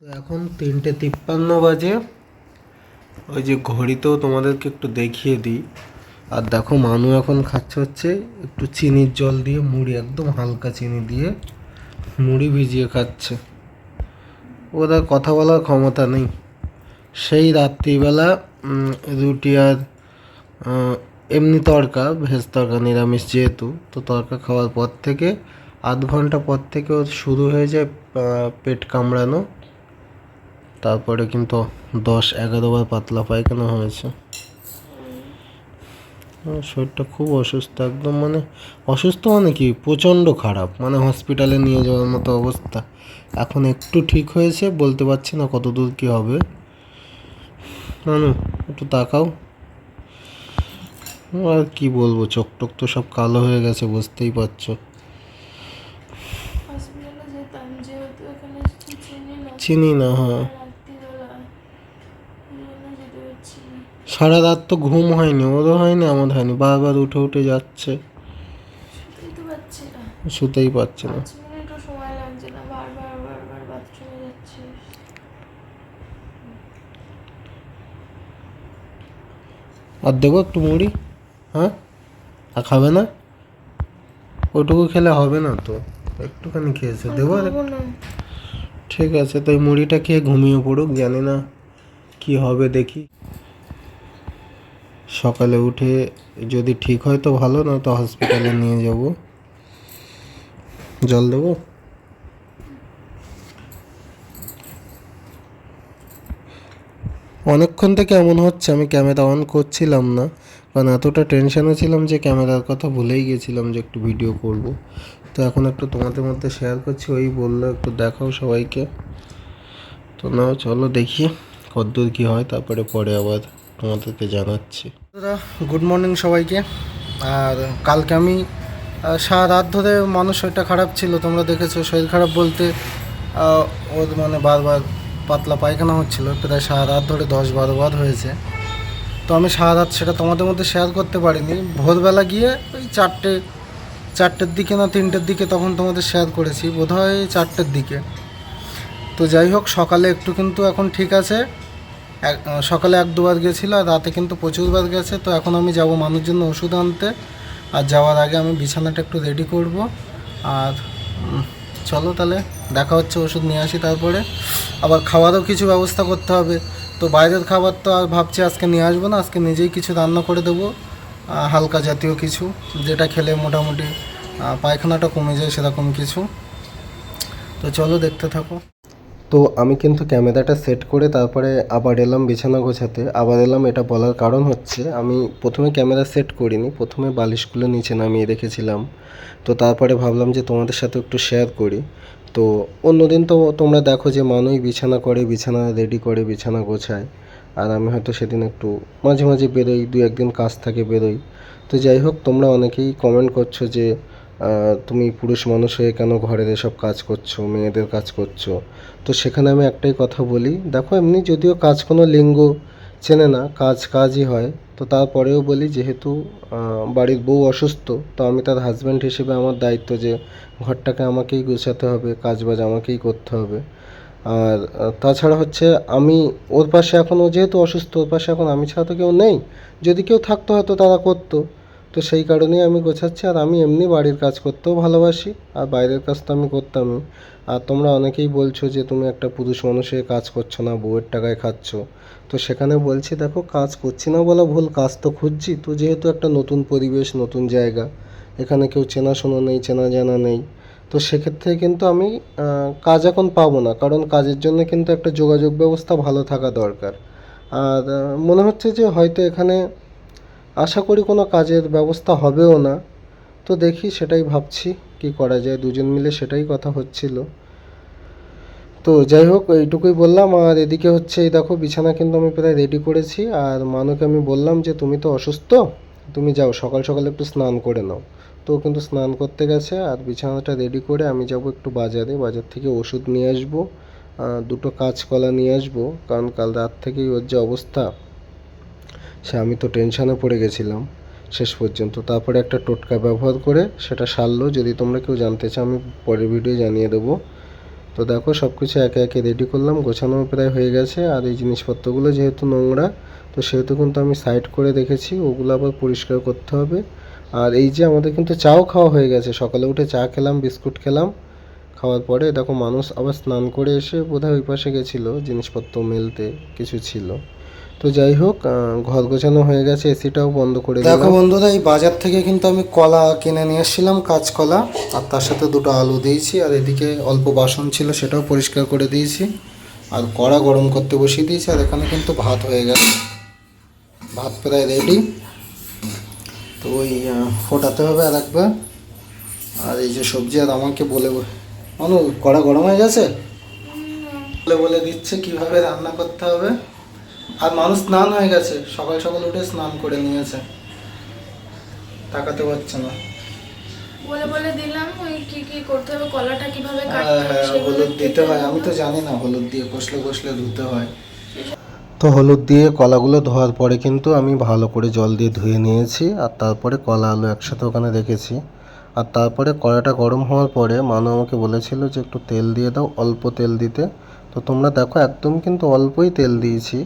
এখন তিনটে তিপ্পান্ন বাজে। ওই যে ঘড়িতেও তোমাদেরকে একটু দেখিয়ে দিই। আর দেখো মানু এখন খাচ্ছে হচ্ছে একটু চিনির জল দিয়ে, মুড়ি, একদম হালকা চিনি দিয়ে মুড়ি ভিজিয়ে খাচ্ছে। ওদের কথা বলার ক্ষমতা নেই। সেই রাত্রিবেলা রুটি আর এমনি তড়কা, ভেজ তড়কা, নিরামিষ যেহেতু, তো তড়কা খাওয়ার পর থেকে, আধ ঘণ্টা পর থেকে ওর শুরু হয়ে যায় পেট কামড়ানো। তারপরে কিন্তু দশ এগারো বার পাতলা পায়খানা হয়েছে। শরীরটা খুব অসুস্থ একদম মানে অসুস্থ মানে কি? প্রচণ্ড খারাপ মানে হসপিটালে নিয়ে যাওয়ার মতো অবস্থা। এখন একটু ঠিক হয়েছে বলতে পারছি না কত দূর কী হবে। মানু একটু তাকাও। আর কি বলব চোখ টোক তো সব কালো হয়ে গেছে বুঝতেই পারছ। চিনি না হ্যাঁ রাত্রিবেলা এই জন্য যেতে পারছি না সারা রাত তো ঘুম হয়নি ওরও হয়নি আমার হয়নি। বারবার উঠে উঠে যাচ্ছে। শুতেই তো পারছি না আর দেবো একটু মুড়ি হ্যাঁ? আর খাবে না? ওটুকু খেলে হবে না তো একটুখানি খেয়েছে। দেবো আর ঠিক আছে তো এই মুড়িটা খেয়ে ঘুমিয়ে পড়ুক জানি না কি হবে দেখি। সকালে উঠে যদি ঠিক হয় তো ভালো না তো হসপিটালে নিয়ে যাব। জল দেবো? অনেকক্ষণ থেকে এমন হচ্ছে, আমি ক্যামেরা অন করছিলাম না। কারণ এতটা টেনশনে ছিলাম যে ক্যামেরার কথা ভুলেই গেছিলাম যে একটু ভিডিও করব। তো এখন একটু তোমাদের মধ্যে শেয়ার করছি, ওই বলল, একটু দেখাও সবাইকে। তো নাও, চলো দেখি কতদূর কী হয়, তারপরে পরে আবার তোমাদেরকে জানাচ্ছি। গুড মর্নিং সবাইকে। আর কালকে আমি সারা রাত ধরে মানুষ শরীরটা খারাপ ছিল, তোমরা দেখেছ, শরীর খারাপ বলতে ওর মানে বারবার পাতলা পায়খানা হচ্ছিল, প্রায় সারা রাত ধরে দশ বারো বার হয়েছে। তো আমি সারা রাত সেটা তোমাদের মধ্যে শেয়ার করতে পারিনি। ভোরবেলা গিয়ে ওই চারটে, চারটের দিকে না তিনটের দিকে তখন তোমাদের শেয়ার করেছি, বোধহয় চারটের দিকে। তো যাই হোক, সকালে একটু কিন্তু এখন ঠিক আছে। সকালে এক দুবার গেছিল আর রাতে কিন্তু প্রচুরবার গেছে, তো এখন আমি যাব মানুষের জন্য ওষুধ আনতে। আর যাওয়ার আগে আমি বিছানাটা একটু রেডি করব। আর চলো তাহলে, দেখা হচ্ছে, ওষুধ নিয়ে আসি তারপরে। আবার খাওয়ারও কিছু ব্যবস্থা করতে হবে। তো বাইরের খাবার তো আর ভাবছি আজকে নিয়ে আসব না, আজকে নিজেই কিছু রান্না করে দেবো। হালকা জাতীয় কিছু, যেটা খেলে মোটামুটি পায়খানাটা কমে যায় সেরকম কিছু। তো চলো দেখতে থাকো। তো আমি কিন্তু ক্যামেরাটা সেট করে তারপরে আবার এলাম বিছানা গোছাতে। আবার এলাম, এটা বলার কারণ হচ্ছে আমি প্রথমে ক্যামেরা সেট করিনি, প্রথমে বালিশগুলো নিচে নামিয়ে রেখেছিলাম। তো তারপরে ভাবলাম যে তোমাদের সাথে একটু শেয়ার করি। তো অন্যদিন তো তোমরা দেখো যে মানুষ বিছানা করে, বিছানা রেডি করে, বিছানা গোছায়। আর আমি হয়তো সেদিন একটু মাঝে মাঝে বেরোই দু একদিন কাজ থাকে বেরোই। তো যাই হোক, তোমরা অনেকেই কমেন্ট করছ যে তুমি পুরুষ মানুষ হয়ে কেন ঘরের এসব কাজ করছ, মেয়েদের কাজ করছ? তো সেখানে আমি একটাই কথা বলি, দেখো এমনি যদিও কাজ কোনো লিঙ্গ চেনে না, কাজ কাজই হয়, তো তারপরেও বলি যেহেতু বাড়ির বউ অসুস্থ, তো আমি তার হাজব্যান্ড হিসেবে আমার দায়িত্ব যে ঘরটাকে আমাকেই গোছাতে হবে কাজ বাজ আমাকেই করতে হবে। আর তাছাড়া হচ্ছে আমি, ওর পাশে এখন ও যেহেতু অসুস্থ, ওর পাশে এখন আমি ছাড়া তো কেউ নেই। যদি কেউ থাকতো হয়তো তারা করতো। তো সেই কারণেই আমি গোছাচ্ছি, আর আমি এমনি বাড়ির কাজ করতেও ভালোবাসি, আর বাইরের কাজ তো আমি করতামই। আর তোমরা অনেকেই বলছো যে তুমি একটা পুরুষ মানুষের কাজ করছ না, বউয়ের টাকায় খাচ্ছ। তো সেখানে বলছি, দেখো, কাজ করছি না বলা ভুল, কাজ তো খুঁজছি। তো যেহেতু একটা নতুন পরিবেশ, নতুন জায়গা, এখানে কেউ চেনাশোনা নেই চেনা জানা নেই। তো সেক্ষেত্রে কিন্তু আমি কাজ এখন পাবো না, কারণ কাজের জন্য কিন্তু একটা যোগাযোগ ব্যবস্থা ভালো থাকা দরকার। আর মনে হচ্ছে যে হয়তো এখানে আশা করি কোনো কাজের ব্যবস্থা হবেও না। তো দেখি সেটাই ভাবছি, কি করা যায়? দুজন মিলে সেটাই কথা হচ্ছিল। তো যাই হোক, এইটুকুই বললাম। আর এদিকে হচ্ছে, এই দেখো, বিছানা কিন্তু আমি প্রায় রেডি করেছি। আর মানুকে আমি বললাম যে, তুমি তো অসুস্থ, তুমি যাও, সকাল সকাল একটু স্নান করে নাও। তো কিন্তু স্নান করতে গেছে, আর বিছানাটা রেডি করে আমি যাব একটু বাজারে। বাজার থেকে ওষুধ নিয়ে আসব দুটো কাঁচকলা নিয়ে আসব। কারণ কাল রাত থেকেই ওর যে অবস্থা সে আমি তো টেনশানে পড়ে গেছিলাম শেষ পর্যন্ত। তারপরে একটা টোটকা ব্যবহার করে সেটা সারলো। যদি তোমরা কেউ জানতে চাও, আমি পরের ভিডিও জানিয়ে দেবো। তো দেখো সব কিছু একে একে রেডি করলাম। গোছানো প্রায় হয়ে গেছে। আর এই জিনিসপত্রগুলো যেহেতু নোংরা, তো সেহেতু কিন্তু আমি সাইড করে রেখেছি। ওগুলো আবার পরিষ্কার করতে হবে। আর এই যে আমাদের কিন্তু চাও খাওয়া হয়ে গেছে। সকালে উঠে চা খেলাম, বিস্কুট খেলাম। খাওয়ার পরে দেখো, মানুষ আবার স্নান করে এসে বোধহয় ওই পাশে গেছিল। জিনিসপত্র মেলতে কিছু ছিল। তো যাই হোক ঘর গোছানো হয়ে গেছে, এসিটাও বন্ধ করে দেখো বন্ধুরা, এই বাজার থেকে কিন্তু আমি কলা কিনে নিয়ে এসেছিলাম কাঁচকলা, আর তার সাথে দুটো আলু দিয়েছি, আর এদিকে অল্প বাসন ছিল, সেটাও পরিষ্কার করে দিয়েছি। আর কড়া গরম করতে বসিয়ে দিয়েছি, আর এখানে কিন্তু ভাত হয়ে গেছে। ভাত প্রায় রেডি তো ওই ফোটাতে হবে আর একবার আর এই যে সবজি, আর আমাকে বলে অনু কড়া গরম হয়ে গেছে? বলে বলে দিচ্ছে, কীভাবে রান্না করতে হবে? আর মানুষ স্নান হয়ে গেছে। সকাল সকাল উঠে স্নান করে নিয়েছে। তাকাতে পারছে না। বলে বলে দিলাম ওই কি কি করতে হবে কলাটা কীভাবে কাটতে হ্যাঁ হ্যাঁ হলুদ দিতে হয়। আমি তো জানি না হলুদ দিয়ে কষলে কষলে ধুতে হয়। তো হলুদ দিয়ে কলাগুলো ধোয়ার পরে কিন্তু আমি ভালো করে জল দিয়ে ধুয়ে নিয়েছি আর তারপরে কলা আলু একসাথে ওখানে রেখেছি। আর তারপরে কড়াটা গরম হওয়ার পরে মানু আমাকে বলেছিল যে একটু তেল দিয়ে দাও অল্প তেল দিতে। তো তোমরা দেখো একদম কিন্তু অল্পই তেল দিয়েছি।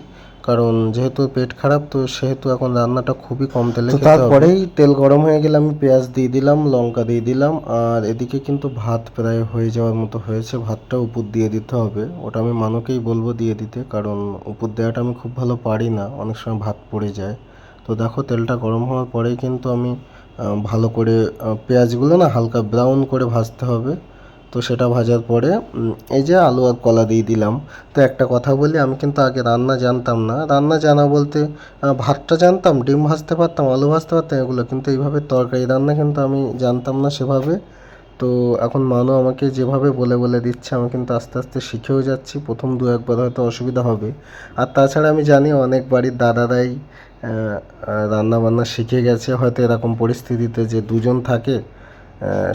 কারণ যেহেতু পেট খারাপ তো সেহেতু এখন রান্নাটা খুবই কম তেলে খেতে হবে। তারপরেই তেল গরম হয়ে গেলে আমি পেঁয়াজ দিয়ে দিলাম লঙ্কা দিয়ে দিলাম আর এদিকে কিন্তু ভাত প্রায় হয়ে যাওয়ার মতো হয়েছে ভাতটা উপর দিয়ে দিতে হবে। ওটা আমি মানুকেই বলব দিয়ে দিতে কারণ উপর দেওয়াটা আমি খুব ভালো পারি না অনেক সময় ভাত পড়ে যায়। তো দেখো তেলটা গরম হওয়ার পরেই কিন্তু আমি ভালো করে পেঁয়াজগুলো না হালকা ব্রাউন করে ভাজতে হবে। তো সেটা ভাজার পরে এই যে আলু আর কলা দিয়ে দিলাম। তো একটা কথা বলি, আমি কিন্তু আগে রান্না জানতাম না। রান্না জানা বলতে ভাতটা জানতাম, ডিম ভাজতে পারতাম, আলু ভাজতে পারতাম, এগুলো কিন্তু এইভাবে তরকারি রান্না কিন্তু আমি জানতাম না সেভাবে। তো এখন মানু আমাকে যেভাবে বলে বলে দিচ্ছে, আমি কিন্তু আস্তে আস্তে শিখেও যাচ্ছি। প্রথম দু একবার হয়তো অসুবিধা হবে। আর তাছাড়া আমি জানি অনেক বাড়ির দাদারাই রান্না বান্না শিখে গেছে। হয়তো এরকম পরিস্থিতিতে যে দুজন থাকে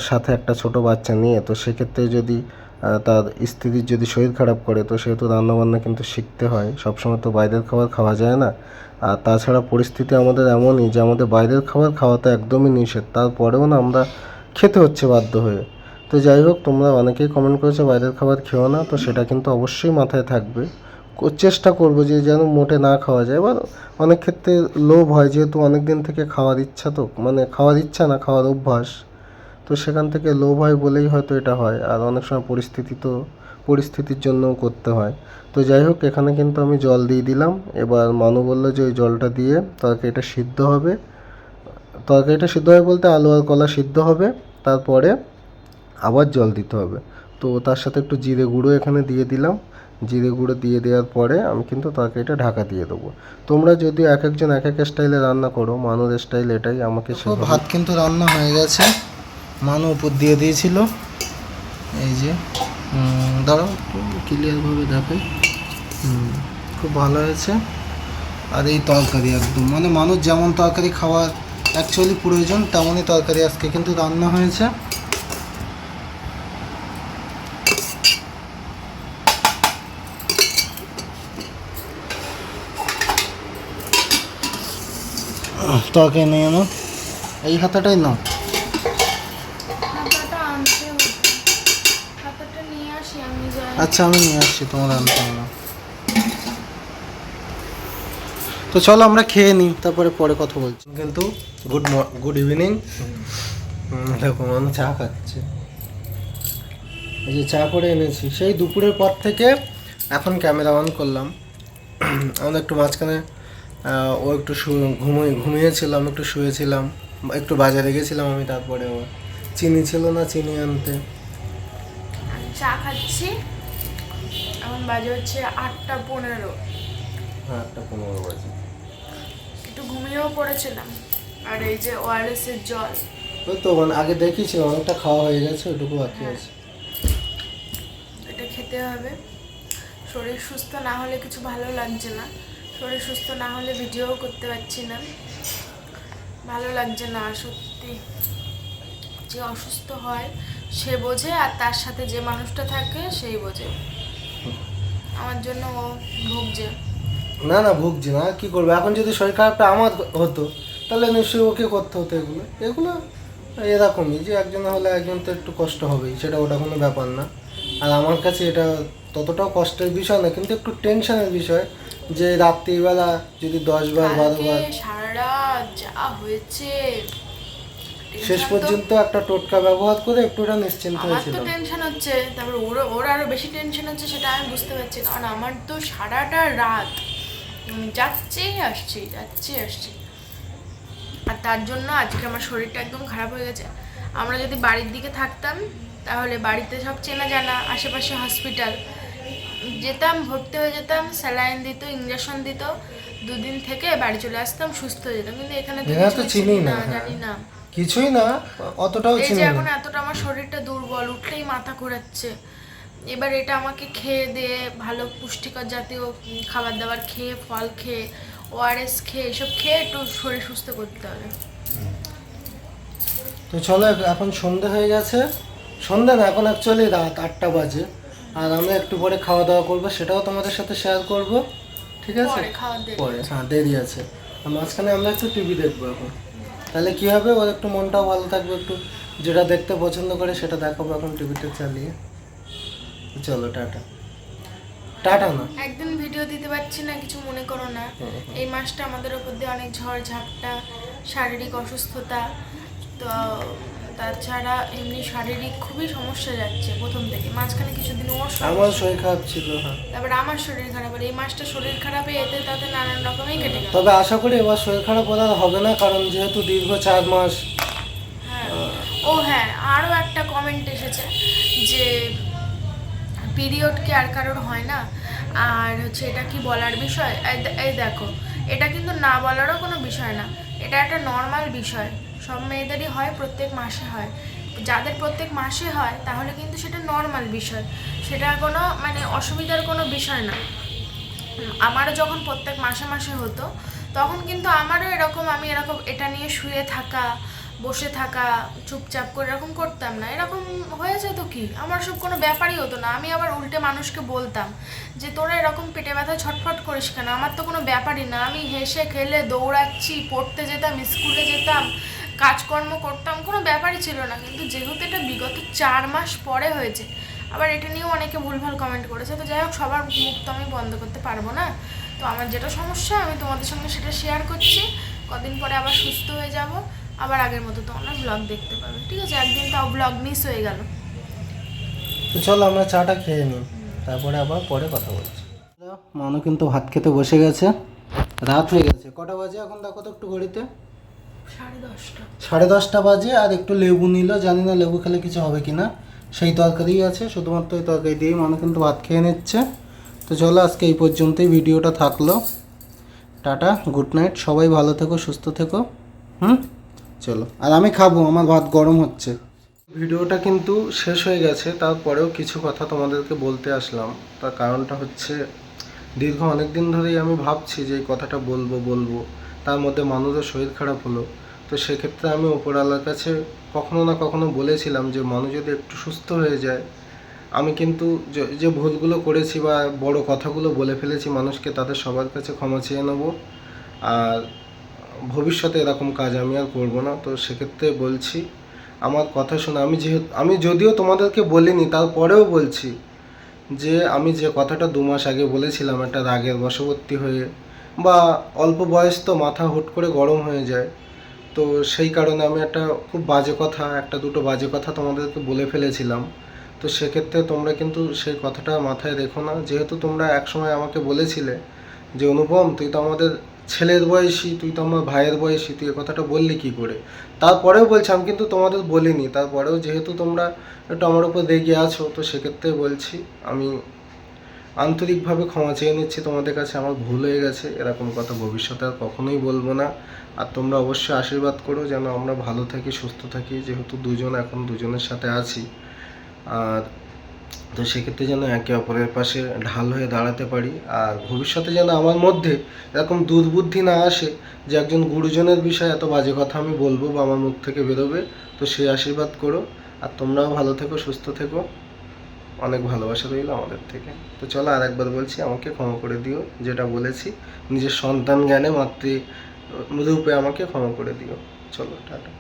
সাথে একটা ছোট বাচ্চা নিয়ে, তো সেক্ষেত্রে যদি তার স্ত্রীর যদি শরীর খারাপ করে, তো সেহেতু রান্নাবান্না কিন্তু শিখতে হয়। সবসময় তো বাইরের খাবার খাওয়া যায় না। আর তাছাড়া পরিস্থিতি আমাদের এমনই যে আমাদের বাইরের খাবার খাওয়া তো একদমই নিষেধ। তারপরেও না আমরা খেতে হচ্ছে বাধ্য হয়ে। তো যাই হোক, তোমরা অনেকেই কমেন্ট করেছ বাইরের খাবার খেও না, তো সেটা কিন্তু অবশ্যই মাথায় থাকবে। চেষ্টা করব যে যেন মোটে না খাওয়া যায়। এবার অনেক ক্ষেত্রে লোভ হয়, যেহেতু অনেক দিন থেকে খাওয়ার ইচ্ছা তো মানে খাওয়ার ইচ্ছা না, খাওয়ার অভ্যাস। তো সেখান থেকে লোভ হয় বলেই হয়তো এটা হয়। আর অনেক সময় পরিস্থিতি তো পরিস্থিতির জন্যও করতে হয়। তো যাই হোক এখানে কিন্তু আমি জল দিয়ে দিলাম। এবার মানু বলল যে ওই জলটা দিয়ে তরকারিটা সিদ্ধ হবে। তরকারিটা সিদ্ধ হবে বলতে আলু আর কলা সিদ্ধ হবে। তারপরে আবার জল দিতে হবে। তো তার সাথে একটু জিরে গুঁড়ো এখানে দিয়ে দিলাম। জিরে গুঁড়ো দিয়ে দেওয়ার পরে আমি কিন্তু তরকারিটা ঢাকা দিয়ে দেবো। তোমরা যদি এক একজন এক এক স্টাইলে রান্না করো মানুষ স্টাইল এটাই আমাকে ভাত কিন্তু রান্না হয়ে গেছে। মানু উপর দিয়ে দিয়েছিল। এই যে দাঁড়াও ক্লিয়ারভাবে হুম, খুব ভালো হয়েছে। আর এই তরকারি একদম মানে মানুষ যেমন তরকারি খাওয়ার অ্যাকচুয়ালি প্রয়োজন তেমনই তরকারি আজকে কিন্তু রান্না হয়েছে। তরকারি নিয়ে নাও। এই হাতাটাই নাও হাতাটা আনতে হবে হাতাটা নিয়ে আসি আমি যাই আচ্ছা আমি নিয়ে আসছি, তোমার আনতে না। তো চলো, আমরা খেয়ে নিই, তারপরে পরে কথা বলছি। কিন্তু গুড গুড ইভিনিং দেখো, আমি চা খাচ্ছে। এই যে চা করে এনেছি। সেই দুপুরের পর থেকে এখন ক্যামেরা অন করলাম। আমাদের একটু মাঝখানে ও একটু ঘুমিয়ে ঘুমিয়েছিলাম, একটু শুয়েছিলাম, একটু বাজারে গেছিলাম আমি, তারপরে ও। চিনি ছিল না, চিনি আনতে। চা খাচ্ছি। এখন বাজে হচ্ছে আটটা পনেরো। হ্যাঁ একটা পনেরো বাজে। একটু ঘুমিয়েও পড়েছিলাম। আর এই যে ওআরএস এর জল। ওই তো মানে আগে দেখিয়েছি অনেকটা খাওয়া হয়ে গেছে ওটুকু বাকি আছে। এটা খেতে হবে। শরীর সুস্থ না হলে কিছু ভালো লাগছে না। শরীর সুস্থ না হলে ভিডিও করতে পারছি না। ভালো লাগছে না সত্যি। যে অসুস্থ হয় সে বোঝে আর তার সাথে যে মানুষটা থাকে সেই বোঝে। আমার জন্য ও ভুগছে। না না ভুগছি না কি করব? এখন যদি শরীর খারাপটা আমার হতো তাহলে নিশ্চয়ই ওকে করতে হতো এগুলো। এগুলো এরকমই যে একজন হলে একজন তো একটু কষ্ট হবেই সেটা ওটা কোনো ব্যাপার না। আর আমার কাছে এটা ততটাও কষ্টের বিষয় না কিন্তু একটু টেনশনের বিষয় যে রাত্রিবেলা যদি দশ বার বারো বার সারা যা হয়েছে শেষ পর্যন্ত একটা টোটকা ব্যবহার করে একটুটা নিশ্চিন্ত হয়েছিল আমার তো টেনশন হচ্ছে। তারপর ওর ওর আরও বেশি টেনশন হচ্ছে সেটা আমি বুঝতে পারছি কারণ আমার তো সারাটা রাত উম, যাচ্ছেই আসছি যাচ্ছি আসছি। আর তার জন্য আজকে আমার শরীরটা একদম খারাপ হয়ে গেছে। আমরা যদি বাড়ির দিকে থাকতাম তাহলে বাড়িতে সব চেনা জানা আশেপাশে হসপিটাল যেতাম ভর্তি হয়ে যেতাম স্যালাইন দিত ইঞ্জেকশন দিত। দুদিন থেকে বাড়ি চলে আসতাম সুস্থ হয়ে যেতাম। কিন্তু এখানে তো চিনি না। জানি না। কিছুই না অতটাও এই চিনি যে না এখন এতটা আমার শরীরটা দুর্বল উঠলেই মাথা ঘোরাচ্ছে। এবার এটা আমাকে খেয়ে দিয়ে ভালো পুষ্টিকর জাতীয় খাবার দাবার খেয়ে ফল খেয়ে ওআরএস খেয়ে এসব খেয়ে একটু শরীর সুস্থ করতে হবে। তো চলো এখন সন্ধে হয়ে গেছে। সন্ধে না এখন অ্যাকচুয়ালি রাত আটটা বাজে। আর আমরা একটু পরে খাওয়া দাওয়া করব সেটাও তোমাদের সাথে শেয়ার করব। ঠিক আছে? পরে হ্যাঁ দেরি আছে। আর মাঝখানে আমরা একটু টিভি দেখব এখন। তাহলে কি হবে? ওর একটু মনটাও ভালো থাকবে একটু যেটা দেখতে পছন্দ করে সেটা দেখাবো এখন টিভিতে চালিয়ে। চলো টাটা। টাটা না? একদিন ভিডিও দিতে পারছি না কিছু মনে করো না। এই মাসটা আমাদের উপর দিয়ে অনেক ঝড় ঝাপটা শারীরিক অসুস্থতা তো তাছাড়া এমনি শারীরিক খুবই সমস্যা যাচ্ছে প্রথম থেকে। মাঝখানে কিছুদিন ওর আমার শরীর খারাপ ছিল। হ্যাঁ। তারপরে আমার শরীর খারাপ হলো এই মাসটা শরীর খারাপে এতে তাতে নানান রকমই কেটে গেল। তবে আশা করি এবার শরীর খারাপ হলে হবে না কারণ যেহেতু দীর্ঘ চার মাস। হ্যাঁ। ও হ্যাঁ আরও একটা কমেন্ট এসেছে যে পিরিয়ড কি আর কারোর হয় না। আর হচ্ছে এটা কি বলার বিষয়? এই দেখো এটা কিন্তু না বলারও কোনো বিষয় না এটা একটা নর্মাল বিষয়। সব মেয়েদেরই হয়, প্রত্যেক মাসে হয়। যাদের প্রত্যেক মাসে হয়, তাহলে কিন্তু সেটা নর্মাল বিষয়। সেটা কোনো মানে অসুবিধার কোনো বিষয় না। আমারও যখন প্রত্যেক মাসে মাসে হতো, তখন কিন্তু আমারও এরকম আমি এরকম এটা নিয়ে শুয়ে থাকা, বসে থাকা, চুপচাপ করে এরকম করতাম না। এরকম হয়েছে তো কি? আমার সব কোনো ব্যাপারই হতো না। আমি আবার উল্টে মানুষকে বলতাম যে, তোরা এরকম পেটে ব্যথা ছটফট করিস কেন? আমার তো কোনো ব্যাপারই না। আমি হেসে খেলে দৌড়াচ্ছি, পড়তে যেতাম, স্কুলে যেতাম কাজকর্ম করতাম কোনো ব্যাপারই ছিল না। কিন্তু যেহেতু এটা বিগত চার মাস পরে হয়েছে আবার এটা নিয়েও অনেকে ভুলভাল কমেন্ট করেছে। তো যাই হোক সবার মুখ তো আমি বন্ধ করতে পারব না। তো আমার যেটা সমস্যা আমি তোমাদের সঙ্গে সেটা শেয়ার করছি। কদিন পরে আবার সুস্থ হয়ে যাব। আবার আগের মতো তোমরা ব্লগ দেখতে পাবে। ঠিক আছে একদিন তাও ব্লগ মিস হয়ে গেল। তো চলো আমরা চাটা খেয়ে নিই। তারপরে আবার পরে কথা বলছি। মানু কিন্তু ভাত খেতে বসে গেছে। রাত হয়ে গেছে। কটা বাজে এখন দেখো তো একটু ঘড়িতে? সাড়ে দশটা। বাজে আর একটু লেবু নিল, জানি না লেবু খেলে কিছু হবে কি না সেই তরকারিই আছে, শুধুমাত্র এই তরকারি দিয়েই মানু কিন্তু ভাত খেয়ে নিচ্ছে। তো চলো আজকে এই পর্যন্তই ভিডিওটা থাকল। টাটা, গুড নাইট, সবাই ভালো থেকো, সুস্থ থেকো। হুম? চলো। আর আমি খাব, আমার ভাত গরম হচ্ছে। ভিডিওটা কিন্তু শেষ হয়ে গেছে, তারপরেও কিছু কথা তোমাদেরকে বলতে আসলাম। তার কারণটা হচ্ছে, দীর্ঘ অনেক দিন ধরেই আমি ভাবছি যে এই কথাটা বলব বলব। তার মধ্যে মানুষের শরীর খারাপ হলো। তো সেক্ষেত্রে আমি ওপরওয়ালার কাছে কখনো না কখনো বলেছিলাম যে মানুষ যদি একটু সুস্থ হয়ে যায়, আমি কিন্তু যে- যে ভুলগুলো করেছি বা বড় কথাগুলো বলে ফেলেছি মানুষকে, তাদের সবার কাছে ক্ষমা চেয়ে নেব। আর ভবিষ্যতে এরকম কাজ আমি আর করব না। তো সেক্ষেত্রে বলছি, আমার কথা শুনে, আমি যেহেতু, আমি যদিও তোমাদেরকে বলিনি, তারপরেও বলছি যে, আমি যে কথাটা দু মাস আগে বলেছিলাম, একটা রাগের বশবর্তী হয়ে বা অল্প বয়স তো মাথা হুট করে গরম হয়ে যায়। তো সেই কারণে আমি একটা খুব বাজে কথা, একটা দুটো বাজে কথা তোমাদেরকে বলে ফেলেছিলাম। তো সেক্ষেত্রে তোমরা কিন্তু সেই কথাটা মাথায় রেখো না। যেহেতু তোমরা একসময় আমাকে বলেছিলে যে, অনুপম, তুই তো আমাদের ছেলের বয়সী, তুই তো আমার ভাইয়ের বয়সী, তুই এ কথাটা বললি কি করে? তারপরেও বলছি, আমি কিন্তু তোমাদের বলিনি। তারপরেও যেহেতু তোমরা একটু আমার উপর রেগে আছো, তো সেক্ষেত্রে বলছি, আমি আন্তরিকভাবে ক্ষমা চেয়ে নিচ্ছি তোমাদের কাছে, আমার ভুল হয়ে গেছে, এরকম কথা ভবিষ্যতে আর কখনোই বলব না। আর তোমরা অবশ্যই আশীর্বাদ করো যেন আমরা ভালো থাকি, সুস্থ থাকি, যেহেতু দুজন এখন দুজনের সাথে আছি। আর তো সেক্ষেত্রে যেন একে অপরের পাশে ঢাল হয়ে দাঁড়াতে পারি। আর ভবিষ্যতে যেন আমার মধ্যে এরকম দুর্বুদ্ধি না আসে যে একজন গুরুজনের বিষয়ে এত বাজে কথা আমি বলব বা আমার মুখ থেকে বেরোবে, তো সেই আশীর্বাদ করো। আর তোমরাও ভালো থেকো, সুস্থ থেকো। অনেক ভালোবাসা রইল আমাদের থেকে। তো চলো আর একবার বলছি, আমাকে ক্ষমা করে দিও, যেটা বলেছি। নিজের সন্তান জ্ঞানে, মাতৃ রূপে আমাকে ক্ষমা করে দিও। চলো, টাটা।